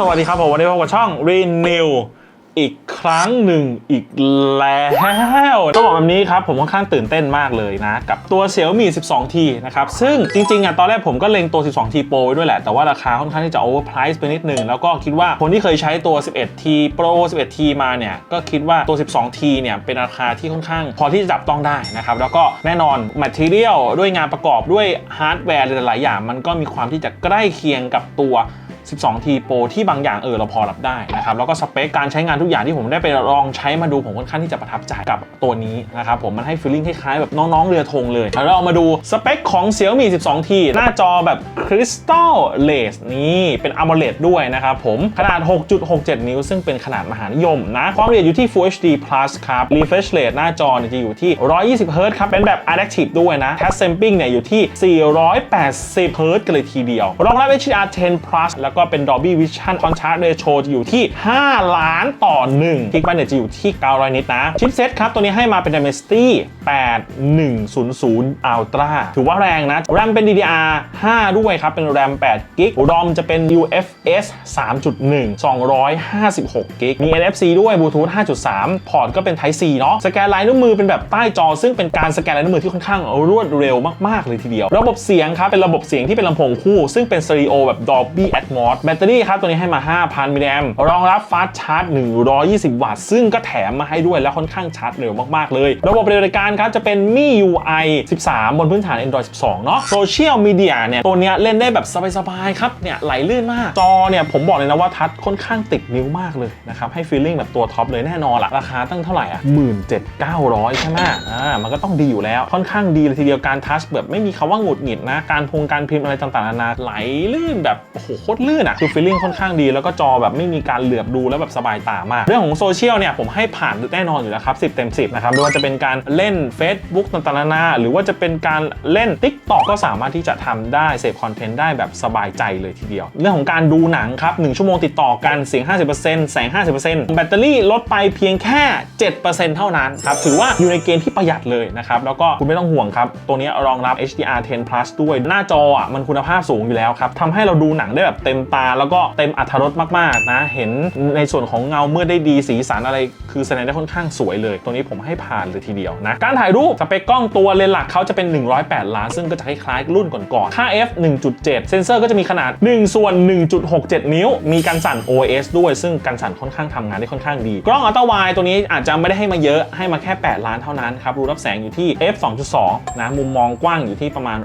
สวัสดีครับผมวันนี้พบกับช่อง Renew อีกครั้งหนึ่งอีกแล้วต้องบอกแบบนี้ครับ ผมค่อนข้างตื่นเต้นมากเลยนะ กับตัว Xiaomi 12T นะครับ ซึ่งจริงๆอะตอนแรกผมก็เล็งตัว 12T Pro ไว้ด้วยแหละ แต่ว่าราคาค่อนข้างที่จะ overprice ไปนิดนึง แล้วก็คิดว่าคนที่เคยใช้ตัว 11T Pro 11T มาเนี่ย ก็คิดว่าตัว 12T เนี่ยเป็นราคาที่ค่อนข้างพอที่จะจับต้องได้นะครับ แล้วก็แน่นอน Material ด้วยงานประกอบด้วยฮาร์ดแวร์หลายๆอย่าง มันก็มีความที่จะใกล้เคียงกับตัว 12T Pro ที่บางอย่างเออเราพอรับได้นะครับแล้วก็สเปคการใช้งานทุกอย่างที่ผมได้ไปลองใช้มาดูผมค่อนข้างที่จะประทับใจกับตัวนี้นะครับผมมันให้ฟีลลิ่งคล้ายๆแบบน้องๆเรือธงเลยแล้วเรามาดูสเปคของ Xiaomi 12T หน้าจอแบบ Crystal Lace นี่เป็น AMOLED ด้วยนะครับผมขนาด 6.67 นิ้ว ซึ่งเป็นขนาดมหานิยมนะความละเอียดอยู่ที่ Full HD Plus ครับ Refresh Rate หน้าจอเนี่ยจะอยู่ที่ 120 Hz ครับ เป็นแบบ Adaptive ด้วยนะ Touch Sampling เนี่ยอยู่ที่ 480 Hz กันเลยทีเดียว รองรับ HDR 10 Plus แล้วก็เป็น Dolby Vision Contrast Ratio จะอยู่ที่ 5 ล้านต่อ1ทิกบันเนี่ยจะอยู่ที่ 900 นิตนะ ชิปเซตครับ ตัวนี้ให้มาเป็น Dimensity 8100 Ultra ถือว่าแรงนะ แรมเป็น DDR 5 ด้วยครับ เป็นแรม8 g b ROM จะเป็น UFS 3.1 256 g b มี NFC ด้วย Bluetooth 5.3 พอร์ตก็เป็น Type C เนาะ สแกนลายนิ้วมือเป็นแบบใต้จอ ซึ่งเป็นการสแกนลายนิ้วมือที่ค่อนข้างรวดเร็วมาก ๆ เลยทีเดียว ระบบเสียงครับ เป็นระบบเสียงที่เป็นลำโพงคู่ ซึ่งเป็นสเตอริโอแบบ Dolby Atmos แบตเตอรี่ครับตัวนี้ให้มา 5,000มิลลิแอมรองรับฟาสต์ชาร์จ 120 วัตต์ ซึ่งก็แถมมาให้ด้วยและค่อนข้างชาร์จเร็วมาก ๆ เลย ระบบปฏิบัติการครับจะเป็น MIUI 13 บนพื้นฐาน Android 12 เนาะโซเชียลมีเดียเนี่ย ตัวเนี้ยเล่นได้แบบสบาย ๆ ครับ เนี่ยไหลลื่นมาก จอเนี่ยผมบอกเลยนะว่าทัชค่อนข้างติดนิ้วมากเลยนะครับ ให้ฟีลลิ่งแบบตัวท็อปเลยแน่นอนละราคาตั้งเท่าไหร่อะ17,900 ใช่ไหมอ่ามันก็ต้องดีอยู่แล้วค่อนข้างดีเลยทีเดียวการทัชแบบไม่มีคำว่าหงุดหงิดนะการพงการพิมพ์อะไรต่างๆนานาไหลลื่นแบบโอ้โหโคตรลื่นอะคือฟีลลิ่งค่อนข้างดีแล้วก็จอแบบไม่มีการเหลือบดูแล้วแบบสบายตามาก เรื่องของโซเชียลเนี่ยผมให้ผ่านแน่นอนอยู่แล้วครับ10เต็ม10นะครับไม่ว่าจะเป็นการเล่น Facebook ต่างๆนานาหรือว่าจะเป็นการเล่น TikTok ก็สามารถที่จะทำได้เสพคอนเทนต์ได้แบบสบายใจเลยทีเดียว เรื่องของการดูหนังครับ1ชั่วโมงติดต่อกันเสียง 50%แสง 50%แบตเตอรี่ลดไปเพียงแค่ 7%เท่านั้นครับถือว่าอยู่ในเกณฑ์ที่ประหยัดเลยนะครับแล้วก็คุณไม่ต้องห่วงครับ ตัวนี้รองรับ HDR 10 plus ด้วยหน้าจออะมันคุณภาพสูงอยู่แล้วครับทำให้เราดูหนังได้แบบเต็มตาแล้วก็เต็มอรรถรสมากๆนะ เห็นในส่วนของเงาเมื่อได้ดีสีสันอะไร คือแสดงได้ค่อนข้างสวยเลย ตัวนี้ผมให้ผ่านเลยทีเดียวนะ การถ่ายรูปสเปคกล้องตัวเลนส์หลักเขาจะเป็น 108 ล้าน ซึ่งก็จะคล้ายๆรุ่นก่อนๆ ค่า f 1.7 เซนเซอร์ก็จะมีขนาด1ส่วน1.67 นิ้ว มีการสั่น OS ด้วย ซึ่งการสั่นค่อนข้างทำงานได้ค่อนข้างดี กล้องอัลตร้าไวตัวนี้อาจจะไม่ได้ให้มาเยอะ ให้มาแค่ 8 ล้านเท่านั้นครับ รูรับแสงอยู่ที่ f 2.2 นะ มุมมองกว้างอยู่ที่ประมาณ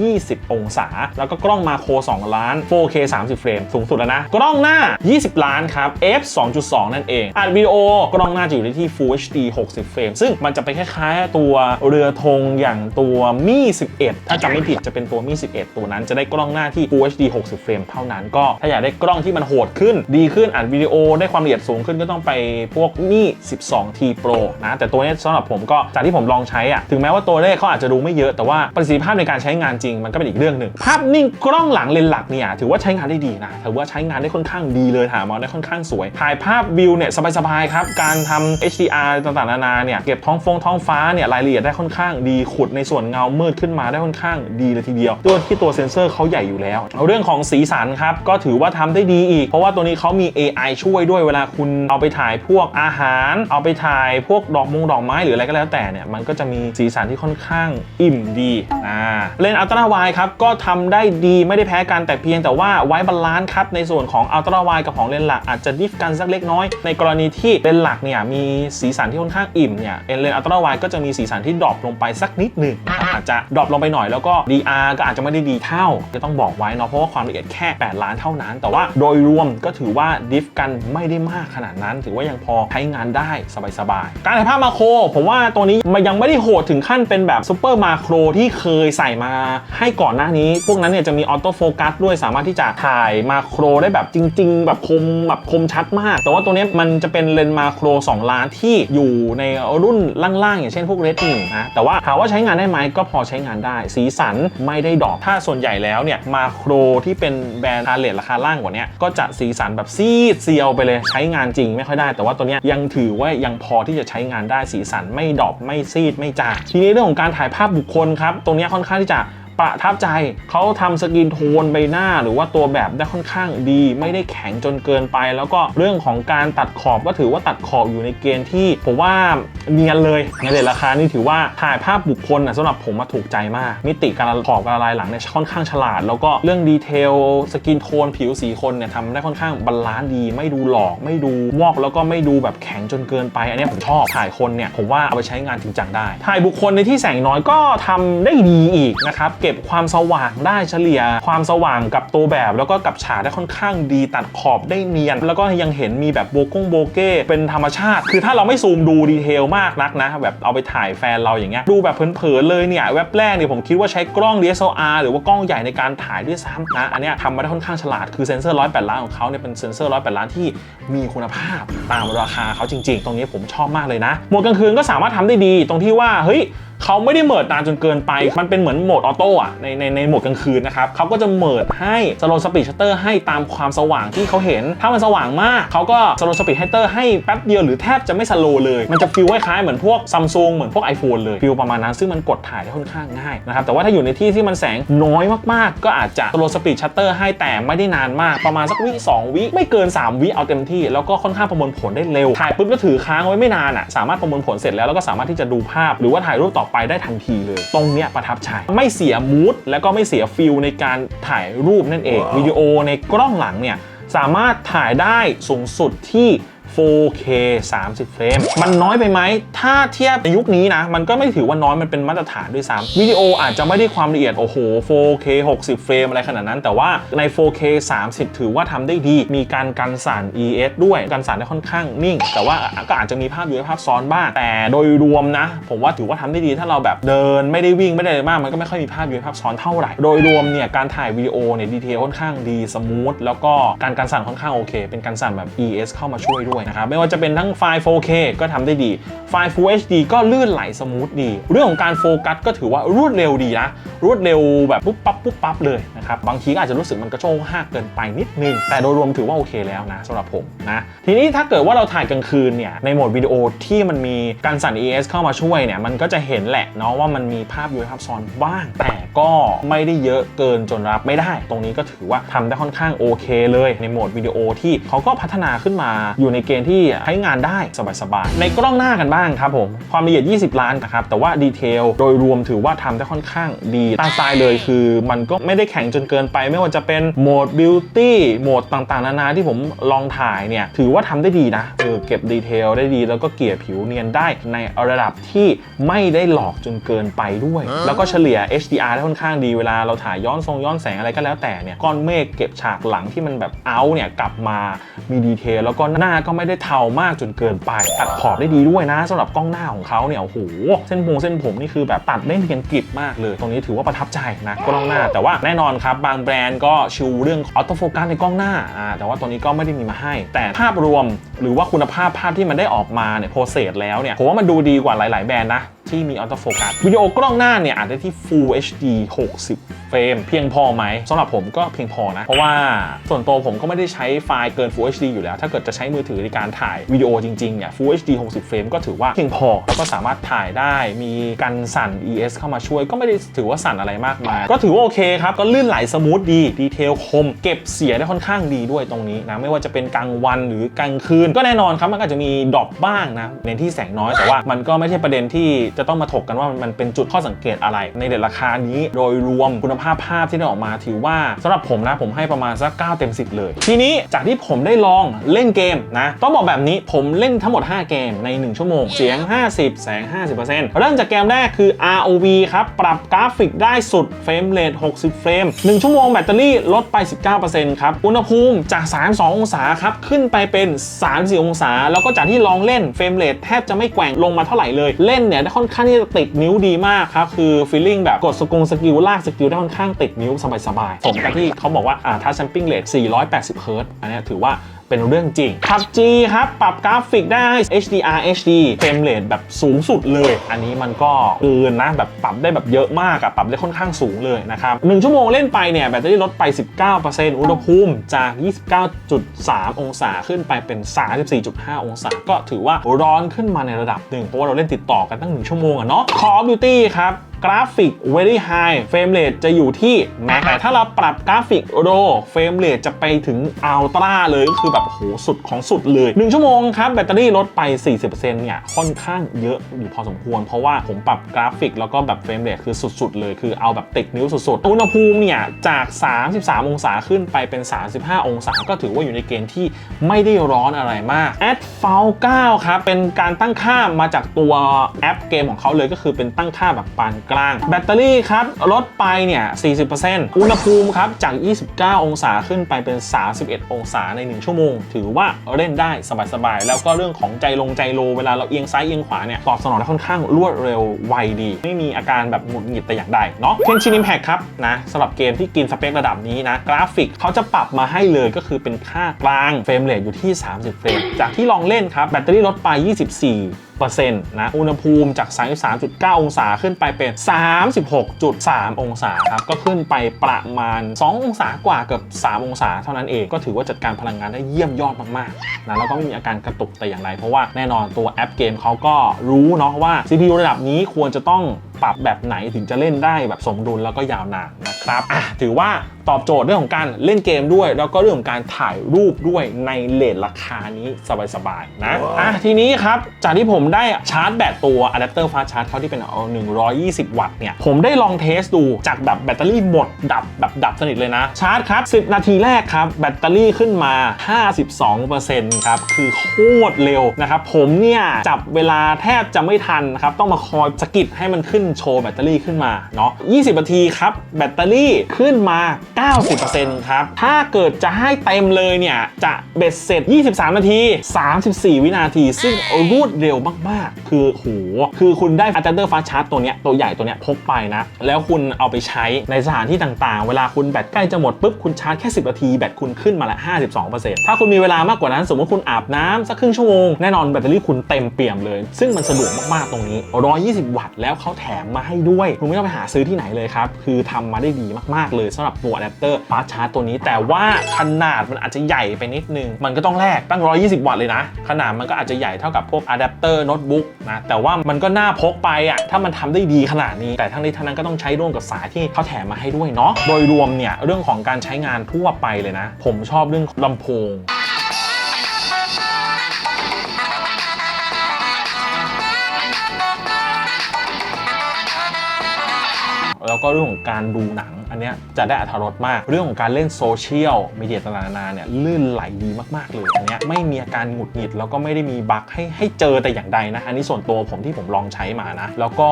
120 องศา แล้วก็กล้องมาโคร 2 ล้าน 4K 30 เฟรม สูงสุดแล้วนะ กล้องหน้า 20 ล้านครับ f 2.2 นั่นเองอัดวิดีโอกล้องน้าจะอยู่ในที่ Full HD 60 เฟรม ซึ่งมันจะไปคล้ายๆ ตัวเรือธงอย่างตัวมี่ 11 ถ้าจำไม่ผิดจะเป็นตัวมี่ 11 ตัวนั้นจะได้กล้องหน้าที่ Full HD 60 เฟรมเท่านั้น ก็ถ้าอยากได้กล้องที่มันโหดขึ้น ดีขึ้นอัดวิดีโอได้ความละเอียดสูงขึ้นก็ต้องไปพวกมี่ 12T Pro นะ แต่ตัวนี้สำหรับผมก็จากที่ผมลองใช้อะถึงแม้ว่าตัวเลขเขาอาจจะดูไม่เยอะแต่ว่าประสิทธิภาพในการใช้งานจริงมันก็เป็นอีกเรื่องหนึ่งภาพนิ่งกล้องหลังเลนหลักเนี่ยถือว่าใช้งานได้ดีนะถือว่าใช้งานได้ค่อนข้างดีเลยถ่ายมาได้ค่อนข้างสวยถ่ายภาพวิวเนี่ยสบายๆครับการทำ HDR ต่างๆนานาเนี่ยเก็บท้องฟงท้องฟ้าเนี่ยรายละเอียดได้ค่อนข้างดีขุดในส่วนเงามืดขึ้นมาได้ค่อนข้างดีเลยทีเดียวด้วยที่ตัวเซนเซอร์เขาใหญ่อยู่แล้วเอาเรื่องของสีสันครับก็ถือว่าทำได้ดีอีก เพราะว่าตัวนี้เขามี AI ช่วยด้วยเวลาคุณเอาไปถ่ายพวกอาหาร เอาไปถ่ายพวกดอกมงดอกไม้หรืออะไรก็แล้วแต่เนี่ยมันก็จะมีสีสันที่ค่อนข้างอิ่มดีอ่าเลนส์อัลตร้าไวครับก็ทำได้ดีไม่ได้แพ้กันแต่เพียงแต่ว่าไว้บาลานซ์ครับในส่วนของอัลตร้าไวกับของเลนส์หลักอาจจะดิฟกันสักเล็กน้อยในกรณีที่เลนส์หลักเนี่ยมีสีสันที่ค่อนข้างอิ่มเนี่ยเลนส์อัลตร้าไวก็จะมีสีสันที่ดรอปลงไปสักนิดหนึ่งนะครับอาจจะดรอปลงไปหน่อยแล้วก็ DR ก็อาจจะไม่ได้ดีเท่าก็ต้องบอกไว้เนาะเพราะว่าความละเอียดแค่ 8 ล้านเท่านั้น แต่ว่าโดยรวมก็ถือว่าดิฟกันไม่ได้มากขนาดนั้น ถือว่ายังพอใช้งานได้สบายๆการถ่ายภาพมาโคร ผมว่าตัวนี้มันยังไม่ได้โหดถึงขั้นเป็นแบบซูเปอร์มาโครที่เคยใส่มาให้ก่อนหน้านี้ พวกนั้นเนี่ยจะมีออโต้โฟกัสด้วยสามารถที่จะถ่ายมาโครได้แบบจริง ๆ แบบคมแบบคมชัดมาก แต่ว่าตัวนี้มันจะเป็นเลนส์มาโคร2 ล้านที่อยู่ในรุ่นล่างๆ อย่างเช่นพวกเรดหนึ่งนะแต่ว่าถามว่าใช้งานได้ไหมก็พอใช้งานได้ สีสันไม่ได้ดอกถ้าส่วนใหญ่แล้วเนี่ยมาโครที่เป็นแบรนด์ทาเลตราคาล่างกว่านี้ก็จะสีสันแบบซีดเซียวไปเลยใช้งานจริงไม่ค่อยได้ แต่ว่าตัวนี้ยังถือว่ายังพอที่จะใช้งานได้สีสันไม่ดอปไม่ซีดไม่จางทีนี้เรื่องของการถ่ายภาพบุคคลครับตรงนี้ค่อนข้างที่จะ ประทับใจเขาทำสกินโทนใบหน้า หรือว่าตัวแบบได้ค่อนข้างดี ไม่ได้แข็งจนเกินไป แล้วก็เรื่องของการตัดขอบก็ถือว่าตัดขอบอยู่ในเกณฑ์ที่ผมว่าเนียนเลยในเรทราคานี่ถือว่าถ่ายภาพบุคคลนะสำหรับผมมาถูกใจมาก มิติการขอบการลายหลังเนี่ยค่อนข้างฉลาด แล้วก็เรื่องดีเทลสกินโทนผิวสีคนเนี่ยทำได้ค่อนข้างบาลานซ์ดี ไม่ดูหลอกไม่ดูวอกแล้วก็ไม่ดูแบบแข็งจนเกินไป อันนี้ผมชอบถ่ายคนเนี่ยผมว่าเอาไปใช้งานจริงจังได้ ถ่ายบุคคลในที่แสงน้อยก็ทำได้ดีอีกนะครับเก็บความสว่างได้เฉลี่ย ความสว่างกับตัวแบบ แล้วก็กับฉากได้ค่อนข้างดีตัดขอบได้เนียน แล้วก็ยังเห็นมีแบบโบกงโบเก้เป็นธรรมชาติ คือถ้าเราไม่ซูมดูดีเทลมากนักนะ แบบเอาไปถ่ายแฟนเราอย่างเงี้ยดูแบบเผินๆเลยเนี่ยแว็บแรกเนี่ยผมคิดว่าใช้กล้อง DSLR หรือว่ากล้องใหญ่ในการถ่ายด้วยซ้ำนะอันเนี้ยทำมาได้ค่อนข้างฉลาดคือเซนเซอร์108ล้านของเขาเนี่ยเป็นเซนเซอร์108ล้านที่มีคุณภาพตามราคาเขาจริง ๆ ตรงนี้ผมชอบมากเลยนะโหมดกลางคืนก็สามารถทำได้ดีตรงที่ว่าเฮ้ย เขาไม่ได้เมิดนานจนเกินไป มันเป็นเหมือนโหมดออโต้อะในในในโหมดกลางคืนนะครับเขาก็จะเมิดให้สโลสปีดชัตเตอร์ให้ตามความสว่างที่เขาเห็น ถ้ามันสว่างมากเขาก็สโลสปีดชัตเตอร์ให้แป๊บเดียวหรือแทบจะไม่สโลเลย มันจะฟิลคล้ายๆเหมือนพวกซัมซุงเหมือนพวก iPhone เลยฟิลประมาณนั้นซึ่งมันกดถ่ายได้ค่อนข้างง่ายนะครับแต่ว่าถ้าอยู่ในที่ที่มันแสงน้อยมากๆ ก็อาจจะสโลสปีดชัตเตอร์ให้แต่ไม่ได้นานมากประมาณสักวิ2วิไม่เกิน 3 วิเอาเต็มที่ แล้วก็ค่อนข้างประมวลผลได้เร็วถ่ายปุ๊บก็ถือค้างไว้ไม่นานอะสามารถประมวลผลเสร็จแล้วแล้วก็สามารถที่จะดูภาพหรือว่าถ่ายรูปต่อไปได้ทันทีเลย ตรงเนี้ยประทับใจไม่เสียมูดแล้วก็ไม่เสียฟิลในการถ่ายรูปนั่นเองวิดีโอในกล้องหลังเนี่ยสามารถถ่ายได้สูงสุดที่ 4K 30 เฟรม มันน้อยไปไหม ถ้าเทียบในยุคนี้นะ มันก็ไม่ถือว่าน้อยมันเป็นมาตรฐานด้วยซ้ำวิดีโออาจจะไม่ได้ความละเอียด โอ้โห 4K 60 เฟรมอะไรขนาดนั้น แต่ว่าใน 4K 30 ถือว่าทำได้ดี มีการกันสั่น ES ด้วย กันสั่นได้ค่อนข้างนิ่ง แต่ว่าก็อาจจะมีภาพอยู่ภาพซ้อนบ้าง แต่โดยรวมนะ ผมว่าถือว่าทำได้ดี ถ้าเราแบบเดินไม่ได้วิ่งไม่ได้อะไรมาก มันก็ไม่ค่อยมีภาพอยู่ภาพซ้อนเท่าไหร่ โดยรวมเนี่ยการถ่ายวิดีโอเนี่ยดีเทลค่อนข้างดี สมูท แล้วก็การกันสั่นค่อนข้างโอเค เป็นการสั่นแบบ ES เข้ามาช่วยด้วยนะครับไม่ว่าจะเป็นทั้งไฟล์ 4K ก็ทำได้ดี ไฟล์ Full HD ก็ลื่นไหลสมูทดี เรื่องของการโฟกัสก็ถือว่ารวดเร็วดีนะ รวดเร็วแบบปุ๊บปั๊บปุ๊บปั๊บเลยนะครับบางทีก็อาจจะรู้สึกมันกระโชกห้ากเกินไปนิดนึง แต่โดยรวมถือว่าโอเคแล้วนะสำหรับผมนะทีนี้ถ้าเกิดว่าเราถ่ายกลางคืนเนี่ยในโหมดวิดีโอที่มันมีการสั่น ES เข้ามาช่วยเนี่ยมันก็จะเห็นแหละเนาะว่ามันมีภาพยู่ในภาพซ้อนบ้าง แต่ก็ไม่ได้เยอะเกินจนรับไม่ได้ ตรงนี้ก็ถือว่าทำได้ค่อนข้างโอเคเลยในโหมดวิดีโอที่เขาก็พัฒนาขึ้นมาอยู่ในเกณฑ์ที่ใช้งานได้สบายๆในกล้องหน้ากันบ้างครับผมความละเอียด 20 ล้านนะครับแต่ว่าดีเทลโดยรวมถือว่าทำได้ค่อนข้างดีตามสไตล์เลยคือ มันก็ไม่ได้แข็งจนเกินไป ไม่ว่าจะเป็นโหมดบิวตี้โหมดต่างๆ นานาที่ผมลองถ่ายเนี่ยถือว่าทำได้ดีนะเออเก็บดีเทลได้ดีแล้วก็เกลี่ยผิวเนียนได้ในระดับที่ไม่ได้หลอกจนเกินไปด้วย แล้วก็เฉลี่ย HDR ได้ค่อนข้างดีเวลาเราถ่ายย้อนทรงย้อนแสงอะไรก็แล้วแต่เนี่ยก้อนเมฆเก็บฉากหลังที่มันแบบเอาเนี่ยกลับมามีดีเทลแล้วก็หน้าก็ไม่ได้เทามากจนเกินไปตัดขอบได้ดีด้วยนะสำหรับกล้องหน้าของเขาเนี่ยโอ้โหเส้นผมเส้นผมนี่คือแบบตัดได้เนียนกริบมากเลย ตรงนี้ถือว่าประทับใจนะกล้องหน้า แต่ว่าแน่นอนครับบางแบรนด์ก็ชูเรื่องออโต้โฟกัสในกล้องหน้าอ่าแต่ว่าตัวนี้ก็ไม่ได้มีมาให้ แต่ภาพรวมหรือว่าคุณภาพภาพที่มันได้ออกมาเนี่ยโพสเซสแล้วเนี่ยผมว่ามันดูดีกว่าหลาย ๆ แบรนด์นะ ที่มีออโต้โฟกัสวิดีโอกล้องหน้าเนี่ยอาจได้ที่ Full HD 60 เฟรม เพียงพอไหมสำหรับผมก็เพียงพอนะ เพราะว่าส่วนตัวผมก็ไม่ได้ใช้ไฟล์เกิน Full HD อยู่แล้ว ถ้าเกิดจะใช้มือถือในการถ่ายวิดีโอจริงๆเนี่ย Full HD 60 เฟรมก็ถือว่าเพียงพอ แล้วก็สามารถถ่ายได้มีกันสั่น ES เข้ามาช่วยก็ไม่ได้ถือว่าสั่นอะไรมากมายก็ถือว่าโอเคครับก็ลื่นไหลสมูทดีดีเทลคม เก็บเสียได้ค่อนข้างดีด้วยตรงนี้นะไม่ว่าจะเป็นกลางวันหรือกลางคืน ก็แน่นอนครับมันก็จจะมีดรอปบ้างนะในที่แสงน้อยแต่ว่ามันก็ไม่ใช่ประเด็นที่จะต้องมาถกกันว่ามันเป็นจุดข้อสังเกตอะไร ในเดทราคานี้โดยรวมคุณภาพภาพที่ได้ออกมาถือว่าสำหรับผมนะผมให้ประมาณสัก 9 เต็ม 10 เลย ทีนี้จากที่ผมได้ลองเล่นเกมนะ ต้องบอกแบบนี้ผมเล่นทั้งหมด 5 เกมใน 1 ชั่วโมง เสียง 50 แสง 50%เริ่มจากเกมแรกคือ ROV ครับ ปรับกราฟิกได้สุดเฟรมเรท60 เฟรม 1 ชั่วโมงแบตเตอรี่ลดไป 19%ครับ อุณหภูมิจาก 32 องศาครับ ขึ้นไปเป็น 34 องศา แล้วก็จากที่ลองเล่นเฟรมเรทแทบจะไม่แกว่งลงมาเท่าไหร่เลย เล่นเนี่ยได้ค่อนข้างที่จะติดนิ้วดีมากครับ คือฟีลลิ่งแบบกดสกุลสกิลลากสกิลได้ค่อนข้างติดนิ้วสบายๆสมกับที่เขาบอกว่าอ่าถ้าแซมปิ้งเลท480เฮิร์ตอันนี้ถือว่า เป็นเรื่องจริง PUBG ครับปรับกราฟิกได้ HDR HD เฟรมเรทแบบสูงสุดเลย อันนี้มันก็เกินนะแบบปรับได้แบบเยอะมากอะปรับได้ค่อนข้างสูงเลยนะครับ1ชั่วโมงเล่นไปเนี่ยแบตเตอรี่ลดไป 19%อุณหภูมิจาก 29.3 องศาขึ้นไปเป็น 34.5 องศา ก็ถือว่าร้อนขึ้นมาในระดับหนึ่งเพราะว่าเราเล่นติดต่อกันตั้ง1ชั่วโมงอะเนาะ Call of Duty ครับ กราฟิก very high เฟรมเรทจะอยู่ที่แม็กแต่ถ้าเราปรับกราฟิก low เฟรมเรทจะไปถึง ultra เลยก็คือแบบโหสุดของสุดเลย 1 ชั่วโมงครับ แบตเตอรี่ลดไป 40%เนี่ยค่อนข้างเยอะอยู่พอสมควร เพราะว่าผมปรับกราฟิกแล้วก็แบบเฟรมเรทคือสุดๆเลย คือเอาแบบติดนิ้วสุดๆอุณหภูมิเนี่ยจาก 33 องศาขึ้นไปเป็น 35 องศาก็ถือว่าอยู่ในเกณฑ์ที่ไม่ได้ร้อนอะไรมาก a d f a l 9ครับเป็นการตั้งค่ามาจากตัวแอปเกมของเขาเลยก็คือเป็นตั้งค่าแบบปานกลาง แบตเตอรี่ครับลดไปเนี่ย 40%อุณหภูมิครับจาก 29 องศาขึ้นไปเป็น 31 องศาใน 1 ชั่วโมง ถือว่าเล่นได้สบายๆ แล้วก็เรื่องของใจลงใจโล เวลาเราเอียงซ้ายเอียงขวาเนี่ยตอบสนองได้ค่อนข้างรวดเร็วไวดี ไม่มีอาการแบบหงุดหงิดแต่อย่างใดเนาะเคนชิน Impact ครับนะสำหรับเกมที่กินสเปคระดับนี้นะกราฟิกเขาจะปรับมาให้เลยก็คือเป็นค่ากลางเฟรมเรทอยู่ที่ 30 เฟรมจากที่ลองเล่นครับแบตเตอรี่ลดไป 24เปอร์เซ็นต์นะอุณหภูมิจาก 33.9 องศาขึ้นไปเป็น 36.3 องศาครับก็ขึ้นไปประมาณ 2 องศากว่าเกือบ 3 องศาเท่านั้นเอง ก็ถือว่าจัดการพลังงานได้เยี่ยมยอดมากๆนะแล้วก็ไม่มีอาการกระตุกแต่อย่างไร เพราะว่าแน่นอนตัวแอปเกมเขาก็รู้เนาะว่า CPU ระดับนี้ควรจะต้องปรับแบบไหนถึงจะเล่นได้แบบสมดุลแล้วก็ยาวนานนะครับอะถือว่าตอบโจทย์เรื่องของการเล่นเกมด้วย แล้วก็เรื่องของการถ่ายรูปด้วยในเลทราคานี้สบายๆนะอะทีนี้ครับ จากที่ผมได้ชาร์จแบตตัวอะแดปเตอร์ฟาสชาร์จเขาที่เป็นเอา120 วัตต์เนี่ย ผมได้ลองเทสดูจากแบบแบตเตอรี่หมด ดับแบบดับสนิทเลยนะ ชาร์จครับ 10 นาทีแรกครับ แบตเตอรี่ขึ้นมา 52%ครับ คือโคตรเร็วนะครับ ผมเนี่ย จับเวลาแทบจะไม่ทันครับ ต้องมาคอยสะกิดให้มันขึ้นโชว์แบตเตอรี่ขึ้นมาเนาะ 20 นาทีครับ แบตเตอรี่ขึ้นมา 90%ครับ ถ้าเกิดจะให้เต็มเลยเนี่ย จะเบ็ดเสร็จ 23 นาที 34 วินาที ซึ่งรวดเร็วมาก ๆ คือโหคือคุณได้อะแดปเตอร์ฟาสชาร์จตัวเนี้ย ตัวใหญ่ตัวเนี้ยพกไปนะ แล้วคุณเอาไปใช้ในสถานที่ต่างๆ เวลาคุณแบตใกล้จะหมดปุ๊บคุณชาร์จแค่ 10 นาที แบตคุณขึ้นมาละ52%ถ้าคุณมีเวลามากกว่านั้น สมมติคุณอาบน้ำสักครึ่งชั่วโมงแน่นอนแบตเตอรี่คุณเต็มเปี่ยมเลย ซึ่งมันสะดวกมากๆตรงนี้ 120 วัตต์แล้วเขาแถมมาให้ด้วยคุณไม่ต้องไปหาซื้อที่ไหนเลยครับ คือทำมาได้ดีมากๆเลยสำหรับตัวอะแดปเตอร์ฟาสชาร์จตัวนี้ แต่ว่าขนาดมันอาจจะใหญ่ไปนิดนึง มันก็ต้องแลกตั้ง 120 วัตต์เลยนะ ขนาดมันก็อาจจะใหญ่เท่ากับพวกอะแดปเตอร์โน้ตบุ๊กนะแต่ว่ามันก็น่าพกไปอะถ้ามันทำได้ดีขนาดนี้ แต่ทั้งนี้ทั้งนั้นก็ต้องใช้ร่วมกับสายที่เขาแถมมาให้ด้วยเนาะโดยรวมเนี่ยเรื่องของการใช้งานทั่วไปเลยนะ ผมชอบเรื่องลำโพง แล้วก็เรื่องของการดูหนัง อันนี้จะได้อัธรสมาก เรื่องของการเล่นโซเชียลมีเดียต่างๆนานเนี่ยลื่นไหลดีมากๆเลยอันนี้ไม่มีอาการหงุดหงิด แล้วก็ไม่ได้มีบั๊กให้ให้เจอแต่อย่างใดนะ อันนี้ส่วนตัวผมที่ผมลองใช้มานะ แล้วก็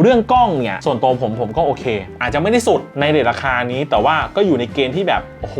เรื่องกล้องเนี่ยส่วนตัวผมผมก็โอเค อาจจะไม่ได้สุดในเรทราคานี้ แต่ว่าก็อยู่ในเกณฑ์ที่แบบโอ้โห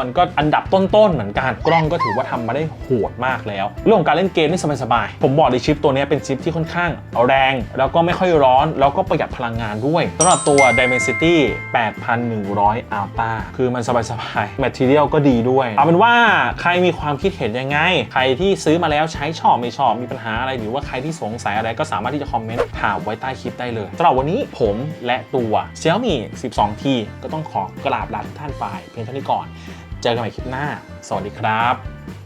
มันก็อันดับต้นๆเหมือนกันกล้องก็ถือว่าทำมาได้โหดมากแล้ว เรื่องของการเล่นเกมนี่สบายๆผมบอกเลยชิปตัวนี้เป็นชิปที่ค่อนข้างแรง แล้วก็ไม่ค่อยร้อนแล้วก็ประหยัดพลังงานด้วยสำหรับตัว Dimensity 8,100 Alpha คือมันสบายๆ Material ก็ดีด้วย เอาเป็นว่าใครมีความคิดเห็นยังไง ใครที่ซื้อมาแล้วใช้ชอบไม่ชอบ มีปัญหาอะไร หรือว่าใครที่สงสัยอะไรก็สามารถที่จะคอมเมนต์ถามไว้ใต้คลิปได้เลยสำหรับวันนี้ผมและตัว Xiaomi 12T ก็ต้องขอกราบลาทุกท่านไปเพียงเท่านี้ก่อน เจอกันใหม่คลิปหน้า สวัสดีครับ